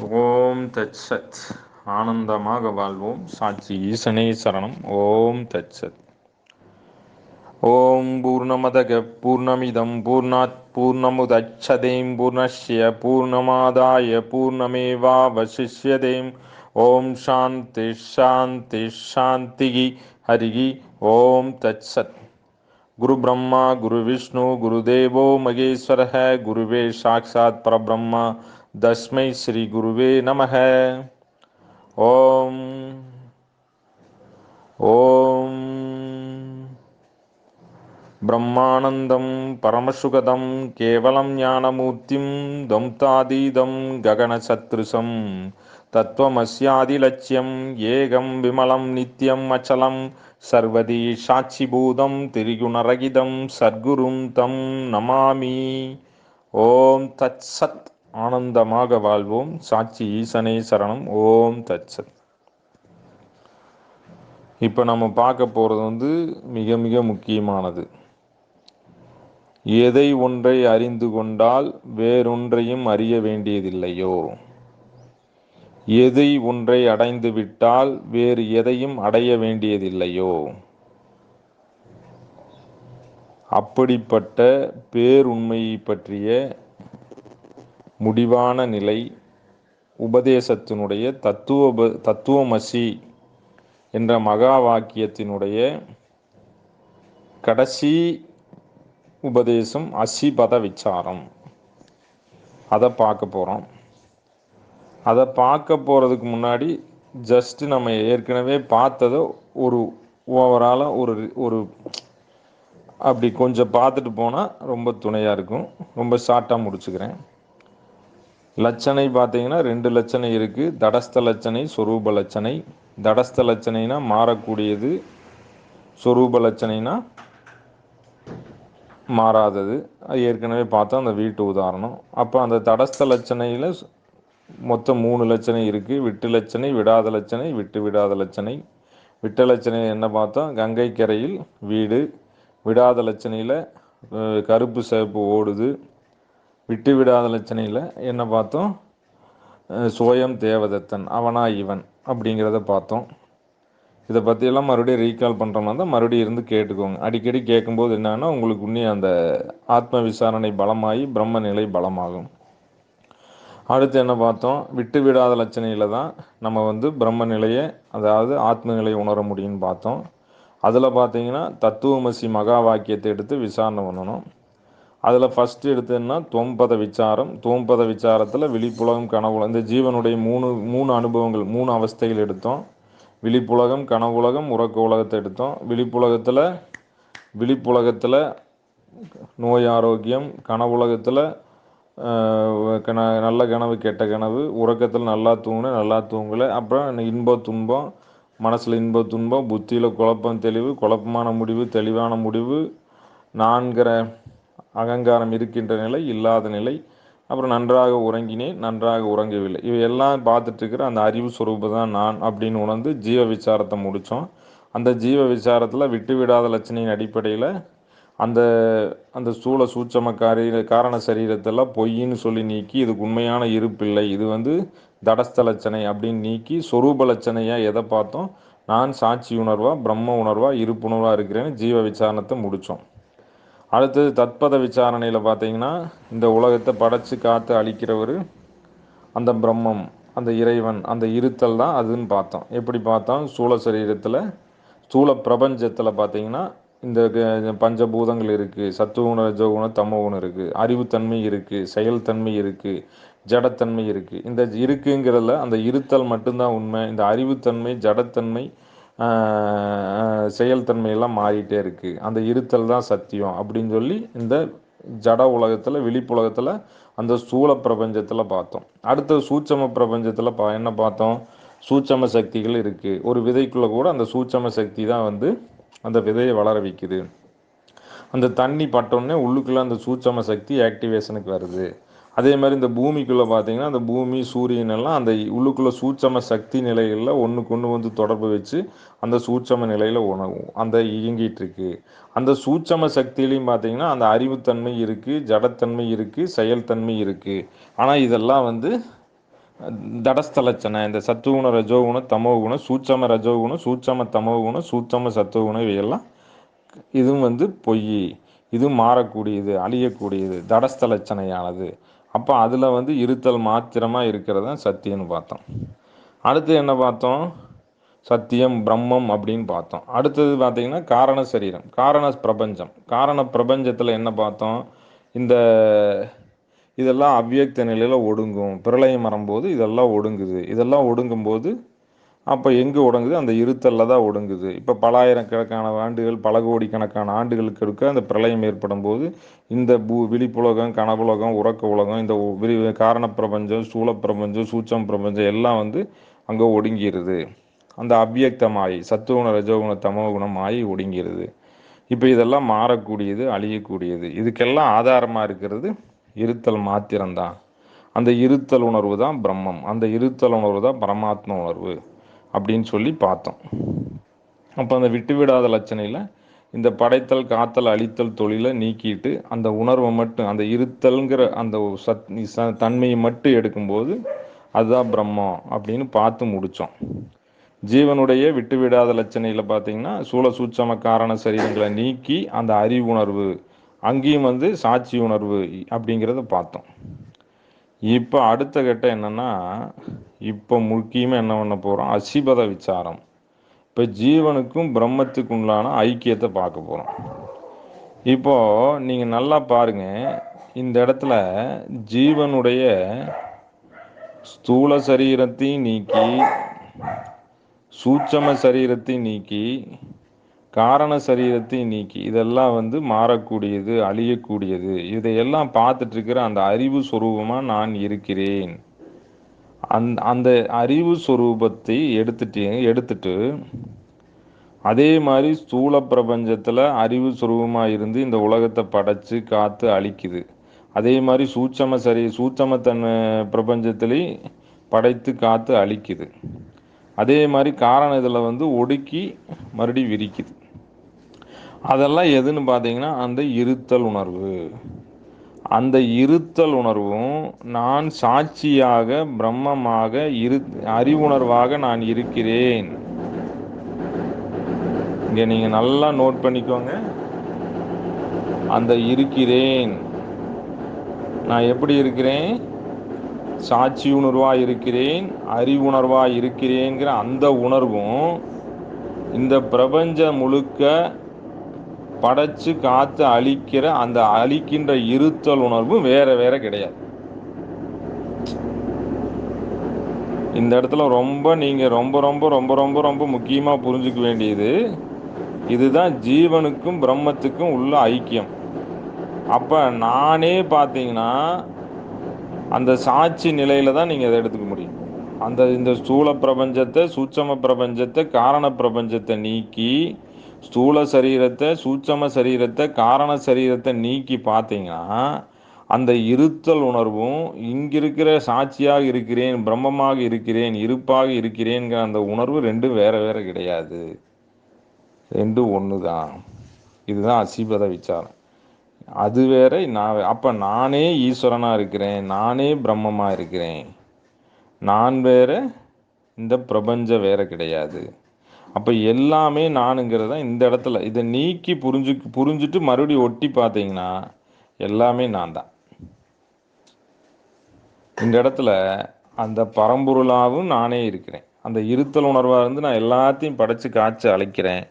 ஓம் தத் சத். ஆனந்தமாக வாழ்வோம். சாட்சி ஈசனே சரணம். ஓம் தத் சத். ஓம் பூர்ணமதக பூர்ணமிதம் பூர்ணாத் பூர்ணமுதச்சதேம் பூர்ணஸ்ய பூர்ணமாதாய பூர்ணமேவாவசிஷ்யதேம். ஓம் சாந்தி ஷாந்தி ஷாந்திகி ஹரிகி ஓம் தத் சத். குரு பிரம்மா குரு விஷ்ணு குரு தேவோ மகேஸ்வரः குருவே சாட்சாத் பரபிரம்மா. तस्मै श्रीगुरुवे नमः। ॐ ॐ। ब्रह्मानन्दं परमसुगदं केवलं ज्ञानमूर्तिं दंतातीदं गगनसदृशं तत्त्वमस्यादिलच्यं एकं विमलं नित्यम् अचलं सर्वदी साक्षिभूतं तिरिगुणरहितं सद्गुरुं तं नमामि। ॐ तत्सत्। ஆனந்தமாக வாழ்வோம். சாட்சி ஈசனே சரணம். ஓம் தச்சத் இப்போ நம்ம பார்க்க போகிறது வந்து மிக மிக முக்கியமானது. எதை ஒன்றை அறிந்து கொண்டால் வேறொன்றையும் அறிய வேண்டியதில்லையோ? எதை ஒன்றை அடைந்து விட்டால் வேறு எதையும் அடைய வேண்டியதில்லையோ? அப்படிப்பட்ட பேருண்மையை பற்றிய முடிவான நிலை உபதேசத்தினுடைய தத்துவ தத்துவமசி என்ற மகா வாக்கியத்தினுடைய கடைசி உபதேசம் அசிபத விசாரம். அதை பார்க்க போகிறோம் அதை பார்க்க போகிறதுக்கு முன்னாடி ஜஸ்ட் நம்ம ஏற்கனவே பார்த்ததை ஒரு ஓவராலாக ஒரு ஒரு அப்படி கொஞ்சம் பார்த்துட்டு போனால் ரொம்ப துணையாக இருக்கும். ரொம்ப ஷார்ட்டாக முடிச்சுக்கிறேன். லட்சணை பார்த்தீங்கன்னா ரெண்டு லட்சணை இருக்குது தடஸ்த லட்சணை சொரூப லட்சணை. தடஸ்த லட்சணைனா மாறக்கூடியது சொரூப லட்சணைனா மாறாதது. ஏற்கனவே பார்த்தோம் அந்த வீட்டு உதாரணம். அப்போ அந்த தடஸ்த லட்சணையில் மொத்தம் மூணு லட்சணை இருக்குது விட்டு லட்சணை விடாத லட்சணை விட்டு விடாத லட்சணை. விட்ட லட்சணை என்ன பார்த்தோம்? கங்கை கரையில் வீடு. விடாத லட்சணையில் கருப்பு சிவப்பு ஓடுது. விட்டு விடாத லட்சணையில் என்ன பார்த்தோம் சோயம் தேவதத்தன் அவனா இவன் அப்படிங்கிறத பார்த்தோம். இதை பற்றியெல்லாம் மறுபடியும் ரீகால் பண்ணுறோம்னா தான் மறுபடியும் இருந்து கேட்டுக்கோங்க. அடிக்கடி கேட்கும்போது என்னன்னா உங்களுக்கு இன்னும் அந்த ஆத்ம விசாரணை பலமாகி பிரம்ம நிலை பலமாகும். அடுத்து என்ன பார்த்தோம் விட்டு விடாத லட்சணையில் தான் நம்ம வந்து பிரம்ம நிலையை அதாவது ஆத்ம நிலையை உணர முடியும்னு பார்த்தோம். அதில் பார்த்தீங்கன்னா தத்துவமசி மகா வாக்கியத்தை எடுத்து விசாரணை பண்ணணும். அதில் ஃபஸ்ட்டு எடுத்ததுன்னா தொம்பத விசாரம். தோம்பத விசாரத்தில் விழிப்புலகம் கனவுலகம். இந்த ஜீவனுடைய மூணு மூணு அனுபவங்கள் மூணு அவஸ்தைகள் எடுத்தோம். விழிப்புலகம் கனவுலகம் உறக்க உலகத்தை எடுத்தோம். விழிப்புலகத்தில் விழிப்புலகத்தில் நோய் ஆரோக்கியம் கனவுலகத்தில் கன நல்ல கனவு கெட்ட கனவு உறக்கத்தில் நல்லா தூங்கினேன் நல்லா தூங்கலை அப்புறம் இன்ப துன்பம் மனசில் இன்ப துன்பம் புத்தியில் குழப்பம் தெளிவு குழப்பமான முடிவு தெளிவான முடிவு நான்கிற அகங்காரம் இருக்கின்ற நிலை இல்லாத நிலை அப்புறம் நன்றாக உறங்கினேன் நன்றாக உறங்கவில்லை. இவையெல்லாம் பார்த்துட்டு அந்த அறிவு சுரூபம் தான் நான் அப்படின்னு உணர்ந்து ஜீவ விசாரத்தை முடித்தோம். அந்த ஜீவ விசாரத்தில் விட்டு விடாத லட்சணையின் அடிப்படையில் அந்த அந்த சூழ சூட்சம காரிய காரண சரீரத்தெல்லாம் பொய்ன்னு சொல்லி நீக்கி இதுக்கு உண்மையான இருப்பில்லை இது வந்து தடஸ்த லட்சணை அப்படின்னு நீக்கி சொரூப லட்சணையாக எதை பார்த்தோம்? நான் சாட்சி உணர்வாக பிரம்ம உணர்வாக இருப்புணர்வாக இருக்கிறேன்னு ஜீவ விசாரணத்தை முடித்தோம். அடுத்தது தத்பத விசாரணையில் பார்த்தீங்கன்னா இந்த உலகத்தை படைச்சு காத்து அழிக்கிறவர் அந்த பிரம்மம் அந்த இறைவன் அந்த இருத்தல் தான் அதுன்னு பார்த்தோம். எப்படி பார்த்தோம்? சூழ சரீரத்தில் சூழ பிரபஞ்சத்தில் பார்த்தீங்கன்னா இந்த பஞ்சபூதங்கள் இருக்குது சத்துவகுண ரஜகுண தமகுணம் இருக்குது அறிவுத்தன்மை இருக்குது செயல்தன்மை இருக்குது ஜடத்தன்மை இருக்குது இந்த இருக்குங்கிறதுல அந்த இருத்தல் மட்டும்தான் உண்மை இந்த அறிவுத்தன்மை ஜடத்தன்மை செயல்தன்மையெல்லாம் மாறிட்டே இருக்குது அந்த இருத்தல் தான் சத்தியம் அப்படின்னு சொல்லி இந்த ஜட உலகத்தில் விழிப்புலகத்தில் அந்த சூழ பிரபஞ்சத்தில் பார்த்தோம். அடுத்த சூட்சம பிரபஞ்சத்தில் பா என்ன பார்த்தோம்? சூட்சம சக்திகள் இருக்குது ஒரு விதைக்குள்ளே கூட அந்த சூட்சம சக்தி தான் வந்து அந்த விதையை வளர வைக்குது. அந்த தண்ணி பட்டோடனே உள்ளுக்குள்ளே அந்த சூட்சம சக்தி ஆக்டிவேஷனுக்கு வருது. அதே மாதிரி இந்த பூமிக்குள்ளே பார்த்தீங்கன்னா அந்த பூமி சூரியன் எல்லாம் அந்த உள்ளுக்குள்ளே சூட்சம சக்தி நிலைகளில் ஒன்றுக்கு ஒன்று வந்து தொடர்பு வச்சு அந்த சூட்சம நிலையில் உணவு அந்த இயங்கிட்டு இருக்கு. அந்த சூட்சம சக்தியிலையும் பார்த்தீங்கன்னா அந்த அறிவுத்தன்மை இருக்குது ஜடத்தன்மை இருக்குது செயல்தன்மை இருக்குது ஆனால் இதெல்லாம் வந்து தடஸ்தலச்சனை. இந்த சத்துவகுண ரஜோகுண தமோகுணம் சூட்சம ரஜோகுணம் சூட்சம தமோகுணம் சூட்சம சத்துவகுணம் இவையெல்லாம் இதுவும் வந்து பொய். இதுவும் மாறக்கூடியது அழியக்கூடியது தடஸ்தலச்சனையானது. அப்போ அதில் வந்து இருத்தல் மாத்திரமாக இருக்கிறதான் சத்தியன்னு சத்தியம்னு பார்த்தோம். அடுத்து என்ன பார்த்தோம்? சத்தியம் பிரம்மம் அப்படின்னு பார்த்தோம். அடுத்தது பார்த்திங்கன்னா காரண சரீரம் காரண பிரபஞ்சம். காரண பிரபஞ்சத்தில் என்ன பார்த்தோம்? இந்த இதெல்லாம் அவ்வியக்த நிலையில் ஒடுங்கும். பிரளயம் வரும்போது இதெல்லாம் ஒடுங்குது. இதெல்லாம் ஒடுங்கும்போது அப்போ எங்கே ஒடுங்குது? அந்த இருத்தலில் தான் ஒடுங்குது. இப்போ பலாயிரக்கணக்கான ஆண்டுகள் பல கோடிக்கணக்கான ஆண்டுகளுக்கு இருக்க அந்த பிரளயம் ஏற்படும் போது இந்த பூ விழிப்புலகம் கனவுலகம் உறக்க உலகம் இந்த விரி காரண பிரபஞ்சம் சூழ பிரபஞ்சம் சூச்சம் பிரபஞ்சம் எல்லாம் வந்து அங்கே ஒடுங்கிடுது அந்த அவ்வியக்தமாயி சத்துவகுண ரஜோகுண தமோகுணம் ஆயி ஒடுங்கிடுது இப்போ இதெல்லாம் மாறக்கூடியது அழியக்கூடியது. இதுக்கெல்லாம் ஆதாரமாக இருக்கிறது இருத்தல் மாத்திரம்தான். அந்த இருத்தல் உணர்வு தான் பிரம்மம். அந்த இருத்தல் உணர்வு தான் பரமாத்ம உணர்வு. அப்படின்னு சொல்லி பார்த்தோம். அப்போ அந்த விட்டுவிடாத லட்சணையில் இந்த படைத்தல் காத்தல் அழித்தல் தொழிலை நீக்கிட்டு அந்த உணர்வை மட்டும் அந்த இருத்தல்ங்கிற அந்த சத் தன்மையை மட்டும் எடுக்கும்போது அதுதான் பிரம்மம் அப்படின்னு பார்த்து முடித்தோம் ஜீவனுடைய விட்டுவிடாத லட்சணையில் பார்த்தீங்கன்னா சூழ சூட்சம காரண சரீரங்களை நீக்கி அந்த அறிவு உணர்வு அங்கேயும் வந்து சாட்சி உணர்வு அப்படிங்கிறத பார்த்தோம். இப்போ அடுத்த கட்டம் என்னென்னா இப்போ முக்கியமாக என்ன பண்ண போகிறோம் அசிபத விசாரம். இப்போ ஜீவனுக்கும் பிரம்மத்துக்கு உண்டான ஐக்கியத்தை பார்க்க போகிறோம் இப்போது நீங்கள் நல்லா பாருங்க. இந்த இடத்துல ஜீவனுடைய ஸ்தூல சரீரத்தையும் நீக்கி சூட்சம சரீரத்தை நீக்கி காரண சரீரத்தை நீக்கி இதெல்லாம் வந்து மாறக்கூடியது அழியக்கூடியது. இதையெல்லாம் பார்த்துட்டு இருக்கிற அந்த அறிவு சுரூபமாக நான் இருக்கிறேன். அந் அந்த அறிவு சுரூபத்தை எடுத்துட்டு எடுத்துட்டு அதே மாதிரி ஸ்தூல பிரபஞ்சத்தில் அறிவு சுரூபமாக இருந்து இந்த உலகத்தை படைச்சு காத்து அழிக்குது. அதே மாதிரி சூட்சம சரி சூட்சம தன் பிரபஞ்சத்திலையும் படைத்து காத்து அழிக்குது. அதே மாதிரி காரண இதில் வந்து ஒடுக்கி மறுபடி விரிக்குது. அதெல்லாம் எதுன்னு பார்த்தீங்கன்னா அந்த இருத்தல் உணர்வு. அந்த இருத்தல் உணர்வும் நான் சாட்சியாக பிரம்மமாக இரு அறிவுணர்வாக நான் இருக்கிறேன். இங்கே நீங்கள் நல்லா நோட் பண்ணிக்கோங்க. அந்த இருக்கிறேன். நான் எப்படி இருக்கிறேன்? சாட்சி உணர்வாக இருக்கிறேன் அறிவுணர்வாக இருக்கிறேங்கிற அந்த உணர்வும் இந்த பிரபஞ்சம் முழுக்க படைச்சு காத்து அழிக்கிற அந்த அழிக்கின்ற இருத்தல் உணர்வும் வேற வேற கிடையாது. இந்த இடத்துல ரொம்ப நீங்க ரொம்ப ரொம்ப ரொம்ப ரொம்ப ரொம்ப முக்கியமா புரிஞ்சுக்க வேண்டியது இதுதான் ஜீவனுக்கும் பிரம்மத்துக்கும் உள்ள ஐக்கியம். அப்ப நானே பார்த்தீங்கன்னா அந்த சாட்சி நிலையில தான் நீங்க அதை எடுத்துக்க முடியும். அந்த இந்த ஸ்தூல பிரபஞ்சத்தை சூட்சம பிரபஞ்சத்தை காரண பிரபஞ்சத்தை நீக்கி ஸ்தூல சரீரத்தை சூட்சம சரீரத்தை காரண சரீரத்தை நீக்கி பார்த்தீங்கன்னா அந்த இருத்தல் உணர்வும் இங்கிருக்கிற சாட்சியாக இருக்கிறேன் பிரம்மமாக இருக்கிறேன் இருப்பாக இருக்கிறேங்கிற அந்த உணர்வு ரெண்டும் வேற வேற கிடையாது. ரெண்டும் ஒன்று தான் இதுதான் அசிபத விசாரம். அது வேற நான் அப்போ நானே ஈஸ்வரனாக இருக்கிறேன் நானே பிரம்மமாக இருக்கிறேன். நான் வேற இந்த பிரபஞ்சம் வேற கிடையாது. அப்போ எல்லாமே நானுங்கிறது தான் இந்த இடத்துல இதை நீக்கி புரிஞ்சு புரிஞ்சுட்டு மறுபடியும் ஒட்டி பார்த்தீங்கன்னா எல்லாமே நான் தான். இந்த இடத்துல அந்த பரம்பொருளாகவும் நானே இருக்கிறேன். அந்த இருத்தல் உணர்வாக இருந்து நான் எல்லாத்தையும் படைச்சு காய்ச்சி அழைக்கிறேன்.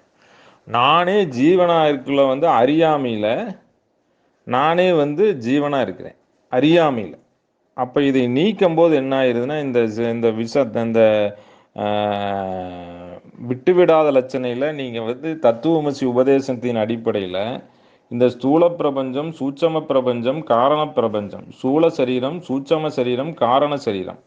நானே ஜீவனாக இருக்குள்ள வந்து அறியாமையில் நானே வந்து ஜீவனாக இருக்கிறேன். அறியாமையில். அப்போ இதை நீக்கும் போது என்ன ஆயிருதுன்னா இந்த இந்த விஷ இந்த விட்டுவிடாத லட்சணையில் நீங்கள் வந்து தத்துவமசி உபதேசத்தின் அடிப்படையில் இந்த ஸ்தூல பிரபஞ்சம் சூட்சம பிரபஞ்சம் காரண பிரபஞ்சம் சூழ சரீரம் சூட்சம சரீரம் காரண சரீரம்.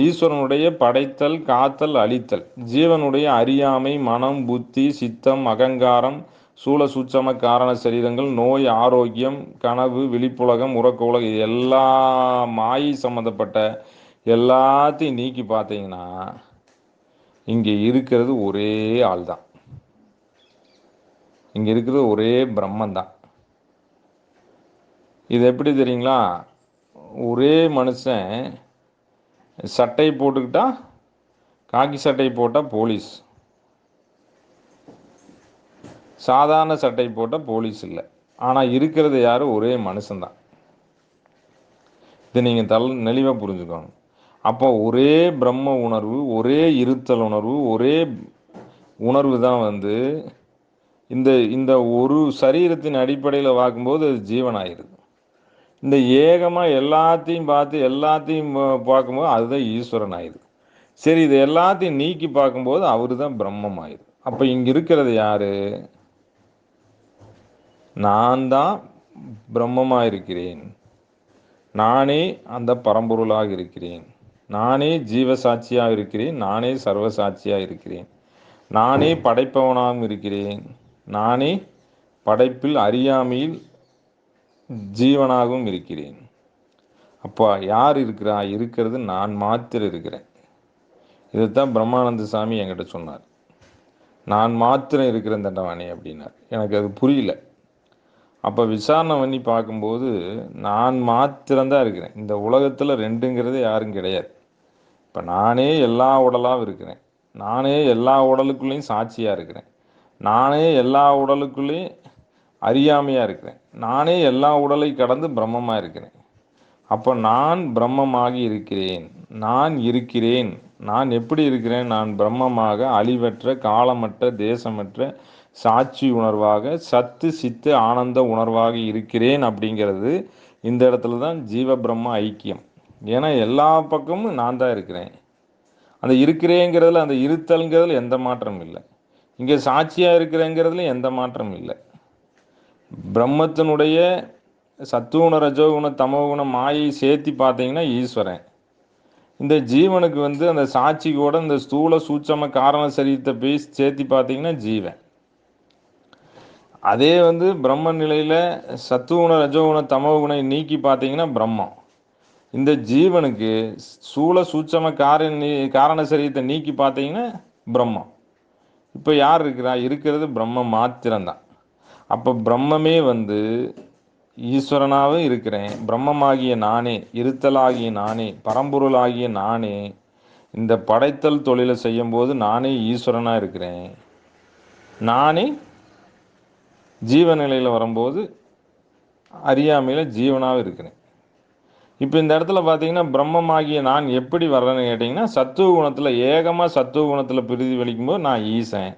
ஈஸ்வரனுடைய படைத்தல் காத்தல் அழித்தல். ஜீவனுடைய அறியாமை மனம் புத்தி சித்தம் அகங்காரம் சூழ சூட்சம காரண சரீரங்கள் நோய் ஆரோக்கியம் கனவு விழிப்புலகம் உறக்க உலகம் இது எல்லா மாயை சம்மந்தப்பட்ட எல்லாத்தையும் நீக்கி பார்த்தீங்கன்னா இங்கே இருக்கிறது ஒரே ஆள் தான் இங்கே இருக்கிறது ஒரே பிரம்மன் தான் இது எப்படி தெரியுங்களா? ஒரே மனுஷன் சட்டை போட்டுக்கிட்டா காக்கி சட்டை போட்டால் போலீஸ். சாதாரண சட்டை போட்டால் போலீஸ் இல்லை. ஆனால் இருக்கிறது யாரும் ஒரே மனுஷன்தான் இதை நீங்கள் தல் நெளிவாக புரிஞ்சுக்கணும் அப்போ ஒரே பிரம்ம உணர்வு ஒரே இருத்தல் உணர்வு ஒரே உணர்வு தான் வந்து இந்த இந்த ஒரு சரீரத்தின் அடிப்படையில் பார்க்கும்போது அது ஜீவன் இந்த ஏகமாக எல்லாத்தையும் பார்த்து எல்லாத்தையும் பார்க்கும்போது அதுதான் ஈஸ்வரன் ஆயிடுது சரி இது எல்லாத்தையும் நீக்கி பார்க்கும்போது அவர் தான் பிரம்மம் ஆயிடுது அப்போ இங்கே இருக்கிறது யாரு? நான் தான் பிரம்மமாக இருக்கிறேன் நானே அந்த பரம்பொருளாக இருக்கிறேன். நானே ஜீவசாட்சியாக இருக்கிறேன் நானே சர்வசாட்சியாக இருக்கிறேன். நானே படைப்பவனாகவும் இருக்கிறேன் நானே படைப்பில் அறியாமையில் ஜீவனாகவும் இருக்கிறேன். அப்பா யார் இருக்கிறா? இருக்கிறது நான் மாத்திரம் இருக்கிறேன். இதைத்தான் பிரம்மானந்த சாமி என்கிட்ட சொன்னார். நான் மாத்திரம் இருக்கிறேன் தண்டவாணி அப்படின்னார். எனக்கு அது புரியல. அப்போ விசாரணை பண்ணி பார்க்கும்போது நான் மாத்திரம்தான் இருக்கிறேன். இந்த உலகத்தில் ரெண்டுங்கிறது யாரும் கிடையாது. இப்போ நானே எல்லா உடலாகவும் இருக்கிறேன். நானே எல்லா உடலுக்குள்ளேயும் சாட்சியாக இருக்கிறேன். நானே எல்லா உடலுக்குள்ளேயும் அறியாமையாக இருக்கிறேன். நானே எல்லா உடலை கடந்து பிரம்மமாக இருக்கிறேன். அப்போ நான் பிரம்மமாகி இருக்கிறேன். நான் இருக்கிறேன். நான் எப்படி இருக்கிறேன்? நான் பிரம்மமாக அழிவற்ற காலமற்ற தேசமற்ற சாட்சி உணர்வாக சத்து சித்து ஆனந்த உணர்வாக இருக்கிறேன் அப்படிங்கிறது இந்த இடத்துல தான் ஜீவ பிரம்ம ஐக்கியம். ஏன்னா எல்லா பக்கமும் நான் தான் இருக்கிறேன். அந்த இருக்கிறேங்கிறதுல அந்த இருத்தல்ங்கிறதுல எந்த மாற்றமும் இல்லை. இங்கே சாட்சியாக இருக்கிறேங்கிறதுல எந்த மாற்றமும் இல்லை. பிரம்மத்தினுடைய சத்துவகுண ரஜோகுண தமோகுண மாயை சேர்த்தி பார்த்தீங்கன்னா ஈஸ்வரன். இந்த ஜீவனுக்கு வந்து அந்த சாட்சி கூட இந்த ஸ்தூல சூட்சம காரண சரீரத்தை போய் சேர்த்தி பார்த்தீங்கன்னா ஜீவன். அதே வந்து பிரம்ம நிலையில் சத்துவகுண ரஜோகுண தமோகுணை நீக்கி பார்த்தீங்கன்னா பிரம்மம். இந்த ஜீவனுக்கு சூழ சூட்சம காரண காரண சரீரத்தை நீக்கி பார்த்தீங்கன்னா பிரம்மம் இப்போ யார் இருக்கிறா? இருக்கிறது பிரம்ம மாத்திரம்தான். அப்போ பிரம்மமே வந்து ஈஸ்வரனாகவும் இருக்கிறேன். பிரம்மமாகிய நானே இருத்தலாகிய நானே பரம்பொருளாகிய நானே இந்த படைத்தல் தொழிலை செய்யும்போது நானே ஈஸ்வரனாக இருக்கிறேன். நானே ஜீவ நிலையில் வரும்போது அறியாமையில் ஜீவனாக இருக்கிறேன். இப்போ இந்த இடத்துல பார்த்தீங்கன்னா பிரம்மமாகிய நான் எப்படி வர்றேன்னு கேட்டிங்கன்னா சத்துவ குணத்தில் ஏகமாக சத்துவ குணத்தில் பிரதிபலிக்கும் போது நான் ஈசன்.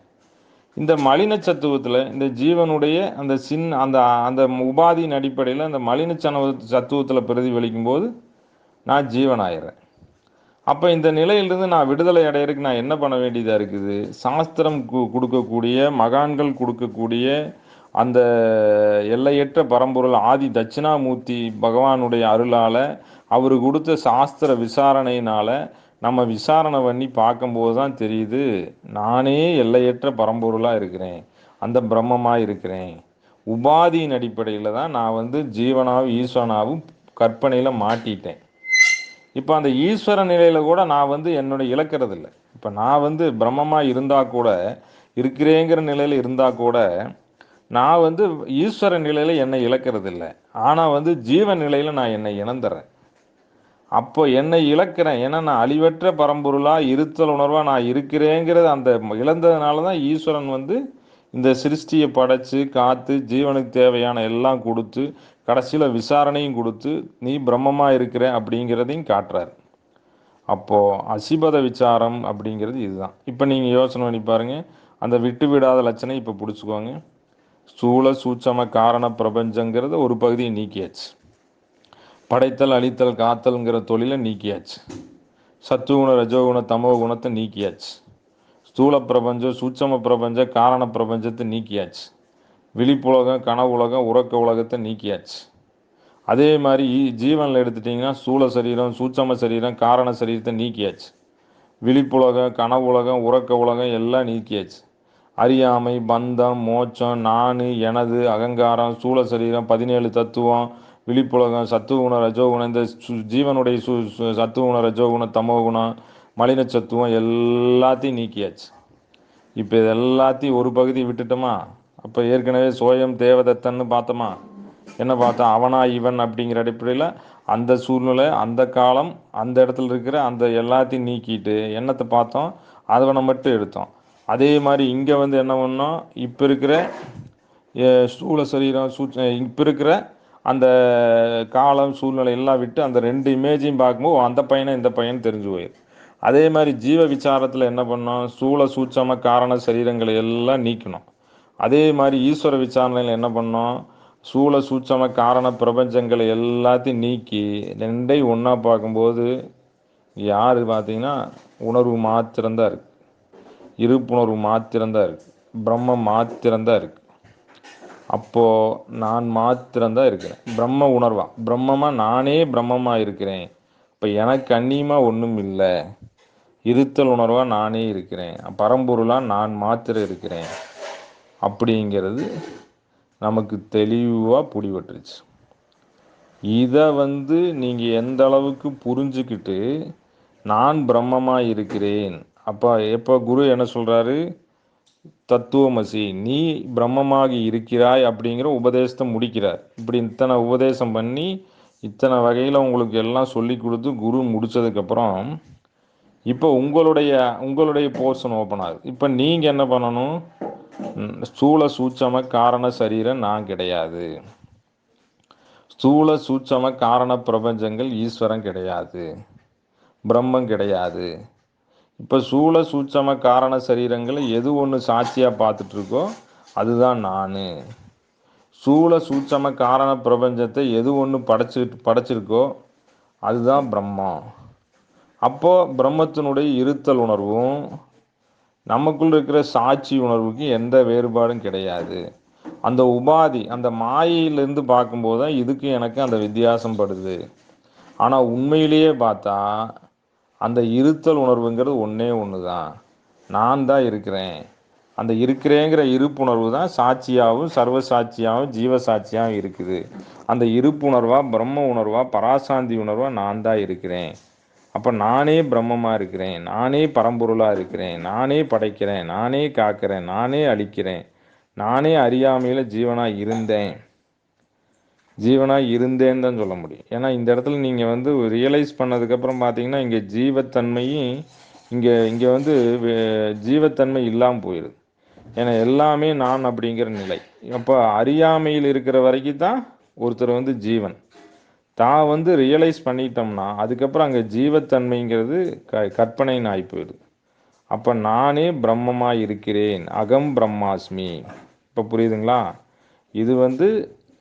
இந்த மலின சத்துவத்தில் இந்த ஜீவனுடைய அந்த சின் அந்த அந்த உபாதியின் அடிப்படையில் அந்த மலின சனவ சத்துவத்தில் பிரதிபலிக்கும் போது நான் ஜீவனாயிடுறேன் அப்போ இந்த நிலையிலிருந்து நான் விடுதலை அடையிறதுக்கு நான் என்ன பண்ண வேண்டியதாக இருக்குது? சாஸ்திரம் கு- கொடுக்கக்கூடிய மகான்கள் கொடுக்கக்கூடிய அந்த எல்லையற்ற பரம்பொருள் ஆதி தட்சிணாமூர்த்தி பகவானுடைய அருளால் அவர் கொடுத்த சாஸ்திர விசாரணையினால் நம்ம விசாரணை பண்ணி பார்க்கும்போது தான் தெரியுது நானே எல்லையற்ற பரம்பொருளாக இருக்கிறேன் அந்த பிரம்மமாக இருக்கிறேன். உபாதியின் அடிப்படையில் தான் நான் வந்து ஜீவனாவும் ஈஸ்வரனாவும் கற்பனையில் மாட்டிட்டேன். இப்போ அந்த ஈஸ்வர நிலையில் கூட நான் வந்து என்னோட இழக்கிறது இல்லை. இப்போ நான் வந்து பிரம்மமாக இருந்தால் கூட இருக்கிறேங்கிற நிலையில் இருந்தால் கூட நான் வந்து ஈஸ்வர நிலையில் என்னை இழக்கிறது இல்லை ஆனால் வந்து ஜீவ நிலையில் நான் என்னை இணந்துறேன். அப்போ என்னை இழக்கிறேன். ஏன்னா நான் அழிவற்ற பரம்பொருளாக இருத்தல் உணர்வாக நான் இருக்கிறேங்கிறது அந்த இழந்ததுனால தான் ஈஸ்வரன் வந்து இந்த சிருஷ்டியை படைச்சு காத்து ஜீவனுக்கு தேவையான எல்லாம் கொடுத்து கடைசியில் விசாரணையும் கொடுத்து நீ பிரம்மமாக இருக்கிற அப்படிங்கிறதையும் காட்டுறாரு. அப்போது அசிபத விசாரம் அப்படிங்கிறது இதுதான். இப்போ நீங்கள் யோசனை பண்ணி பாருங்கள் அந்த விட்டு விடாத லட்சணம் இப்போ பிடிச்சிக்கோங்க. ஸ்தூல சூட்சம காரண பிரபஞ்சங்கிறத ஒரு பகுதியை நீக்கியாச்சு. படைத்தல் அழித்தல் காத்தல்ங்கிற தொழிலை நீக்கியாச்சு. சத்துகுண ரஜோகுண தமோ குணத்தை நீக்கியாச்சு. ஸ்தூல பிரபஞ்சம் சூட்சம பிரபஞ்ச காரண பிரபஞ்சத்தை நீக்கியாச்சு. விழிப்புலகம் கனவு உலகம் உறக்க உலகத்தை நீக்கியாச்சு. அதே மாதிரி ஜீவனில் எடுத்துட்டிங்கன்னா ஸ்தூல சரீரம் சூட்சம சரீரம் காரண சரீரத்தை நீக்கியாச்சு. விழிப்புலகம் கனவு உலகம் உறக்க உலகம் எல்லாம் நீக்கியாச்சு. அறியாமை பந்தம் மோட்சம் நான் எனது அகங்காரம் சூழ சரீரம் பதினேழு தத்துவம் விழிப்புலகம் சத்துவகுண ரஜோகுணம் இந்த சு- ஜீவனுடைய சு சு- சத்துவகுண ரஜோகுணம் தமோகுணம் மலின சத்துவம் எல்லாத்தையும் நீக்கியாச்சு. இப்போ இது எல்லாத்தையும் ஒரு பகுதி விட்டுட்டோமா? அப்போ ஏற்கனவே சோயம் தேவதத்தன்னு பார்த்தோமா? என்ன பார்த்தோம் அவனா இவன் அப்படிங்கிற அடிப்படையில் அந்த சூழ்நிலை அந்த காலம் அந்த இடத்துல இருக்கிற அந்த எல்லாத்தையும் நீக்கிட்டு எண்ணத்தை பார்த்தோம்? அதை மட்டும் எடுத்தோம். அதே மாதிரி இங்கே வந்து என்ன பண்ணோம் இப்போ இருக்கிற ஸ்தூல சரீரம் சூ இப்போ இருக்கிற அந்த காலம் சூழ்நிலை எல்லாம் விட்டு அந்த ரெண்டு இமேஜையும் பார்க்கும்போது அந்த பையனை இந்த பையன் தெரிஞ்சு போயிடும் அதே மாதிரி ஜீவ விசாரத்தில் என்ன பண்ணோம் சூழ சூட்சம காரண சரீரங்களை எல்லாம் நீக்கணும். அதே மாதிரி ஈஸ்வர விசாரணையில் என்ன பண்ணோம் சூழ சூட்சம காரண பிரபஞ்சங்களை எல்லாத்தையும் நீக்கி ரெண்டையும் ஒன்றா பார்க்கும்போது யார் பார்த்தீங்கன்னா உணர்வு மாத்திரம்தான் இருக்குது இருப்புணர்வு மாத்திரம்தான் இருக்குது பிரம்மம் மாத்திரம்தான் இருக்குது அப்போது நான் மாத்திரம்தான் இருக்கிறேன். பிரம்ம உணர்வா? பிரம்மமாக நானே பிரம்மமாக இருக்கிறேன். இப்போ எனக்கு அந்நியமாக ஒன்றும் இல்லை. இருத்தல் உணர்வாக நானே இருக்கிறேன். பரம்பொருளாக நான் மாத்திரம் இருக்கிறேன். அப்படிங்கிறது நமக்கு தெளிவாக புடிபட்டுருச்சு இதை வந்து நீங்கள் எந்த அளவுக்கு புரிஞ்சுக்கிட்டு நான் பிரம்மமாக இருக்கிறேன் அப்போ எப்போ குரு என்ன சொல்கிறாரு தத்துவமசி நீ பிரம்மமாக இருக்கிறாய் அப்படிங்கிற உபதேசத்தை முடிக்கிறார். இப்படி இத்தனை உபதேசம் பண்ணி இத்தனை வகையில் உங்களுக்கு எல்லாம் சொல்லி கொடுத்து குரு முடிச்சதுக்கப்புறம் இப்போ உங்களுடைய உங்களுடைய போர்ஷன் ஓப்பன் ஆகுது. இப்போ நீங்கள் என்ன பண்ணணும்? ஸ்தூல சூட்சம காரண சரீரம் நான் கிடையாது. ஸ்தூல சூட்சம காரண பிரபஞ்சங்கள் ஈஸ்வரன் கிடையாது. பிரம்மம் கிடையாது. இப்போ சூழ சூட்சம காரண சரீரங்களை எது ஒன்று சாட்சியாக பார்த்துட்ருக்கோ அதுதான் நான். சூழ சூட்சம காரண பிரபஞ்சத்தை எது ஒன்று படைச்சு படைச்சிருக்கோ அதுதான் பிரம்மம் அப்போது பிரம்மத்தினுடைய இருத்தல் உணர்வும் நமக்குள் இருக்கிற சாட்சி உணர்வுக்கு எந்த வேறுபாடும் கிடையாது. அந்த உபாதி அந்த மாயையிலிருந்து பார்க்கும்போது தான் இதுக்கு எனக்கு அந்த வித்தியாசம் படுது. ஆனால் உண்மையிலேயே பார்த்தா அந்த இருத்தல் உணர்வுங்கிறது ஒன்றே ஒன்று தான் நான் தான் இருக்கிறேன். அந்த இருக்கிறேங்கிற இருப்புணர்வு தான் சாட்சியாகவும் சர்வ சாட்சியாகவும் ஜீவ சாட்சியாகவும் இருக்குது. அந்த இருப்புணர்வாக பிரம்ம உணர்வாக பராசாந்தி உணர்வாக நான் தான் இருக்கிறேன். அப்போ நானே பிரம்மமாக இருக்கிறேன். நானே பரம்பொருளாக இருக்கிறேன். நானே படைக்கிறேன். நானே காக்கிறேன். நானே அழிக்கிறேன். நானே அறியாமையில் ஜீவனாக இருந்தேன். ஜீவனாக இருந்தேன்னு தான் சொல்ல முடியும். ஏன்னா இந்த இடத்துல நீங்கள் வந்து ரியலைஸ் பண்ணதுக்கப்புறம் பார்த்தீங்கன்னா இங்கே ஜீவத்தன்மையும் இங்கே இங்கே வந்து ஜீவத்தன்மை இல்லாமல் போயிடுது ஏன்னா எல்லாமே நான் அப்படிங்கிற நிலை. அப்போ அறியாமையில் இருக்கிற வரைக்கும் தான் ஒருத்தர் வந்து ஜீவன். தான் வந்து ரியலைஸ் பண்ணிட்டோம்னா அதுக்கப்புறம் அங்கே ஜீவத்தன்மைங்கிறது க கற்பனைன்னு ஆகி போயிடுது. அப்போ நானே பிரம்மமாக இருக்கிறேன். அகம் பிரம்மாஸ்மி. இப்போ புரியுதுங்களா? இது வந்து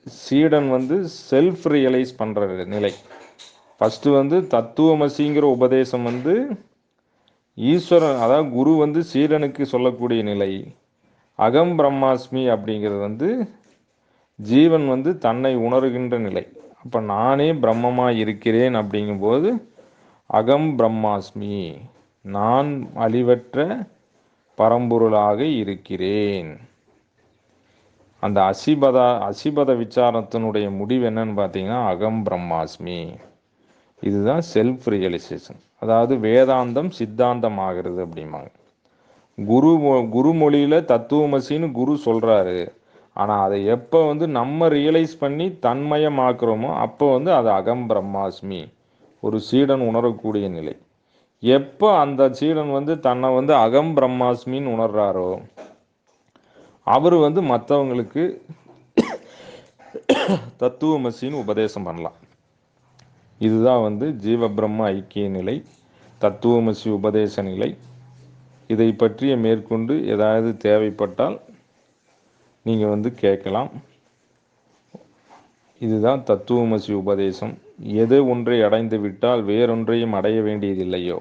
சீடன் வந்து செல்ஃப் ரியலைஸ் பண்ணுற நிலை. ஃபஸ்ட்டு வந்து தத்துவமசிங்கிற உபதேசம் வந்து ஈஸ்வரன் அதாவது குரு வந்து சீடனுக்கு சொல்லக்கூடிய நிலை. அகம் பிரம்மாஸ்மி அப்படிங்கிறது வந்து ஜீவன் வந்து தன்னை உணர்கின்ற நிலை. அப்போ நானே பிரம்மமாக இருக்கிறேன் அப்படிங்கும்போது அகம் பிரம்மாஸ்மி நான் அழிவற்ற பரம்பொருளாக இருக்கிறேன். அந்த அசிபதா அசிபத விசாரத்தினுடைய முடிவு என்னன்னு பார்த்தீங்கன்னா அகம் பிரம்மாஸ்மி. இதுதான் செல்ஃப் ரியலைசேஷன் அதாவது வேதாந்தம் சித்தாந்தம் ஆகிறது அப்படிம்பாங்க. குரு மொ- குருமொழியில் தத்துவமசின்னு குரு சொல்கிறாரு ஆனால் அதை எப்போ வந்து நம்ம ரியலைஸ் பண்ணி தன்மயமாக்குறோமோ அப்போ வந்து அது அகம் பிரம்மாஸ்மி. ஒரு சீடன் உணரக்கூடிய நிலை. எப்போ அந்த சீடன் வந்து தன்னை வந்து அகம் பிரம்மாஸ்மின்னு உணர்றாரோ அவர் வந்து மற்றவங்களுக்கு தத்துவமசின்னு உபதேசம் பண்ணலாம். இதுதான் வந்து ஜீவ பிரம்ம ஐக்கிய நிலை தத்துவமசி உபதேச நிலை. இதை பற்றிய மேற்கொண்டு ஏதாவது தேவைப்பட்டால் நீங்கள் வந்து கேட்கலாம். இதுதான் தத்துவமசி உபதேசம். எது ஒன்றை அடைந்து விட்டால் வேறொன்றையும் அடைய வேண்டியதில்லையோ?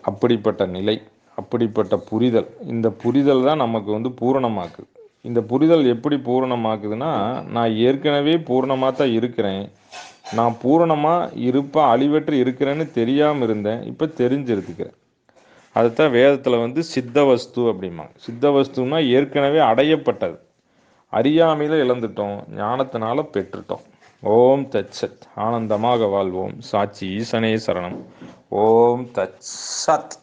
அப்படிப்பட்ட நிலை. அப்படிப்பட்ட புரிதல். இந்த புரிதல் தான் நமக்கு வந்து பூரணமாக்குது. இந்த புரிதல் எப்படி பூரணமாக்குதுன்னா நான் ஏற்கனவே பூரணமாக தான் இருக்கிறேன். நான் பூரணமாக இருப்பா அழிவற்று இருக்கிறேன்னு தெரியாமல் இருந்தேன். இப்போ தெரிஞ்சிருக்கிறேன் அதுதான் வேதத்தில் வந்து சித்த வஸ்து அப்படிம்பாங்க. சித்த வஸ்துனா ஏற்கனவே அடையப்பட்டது. அறியாமையில் இழந்துட்டோம். ஞானத்தினால பெற்றுட்டோம். ஓம் தச்சத் ஆனந்தமாக வாழ்வோம். சாட்சி ஈசனே சரணம். ஓம் தச்சத்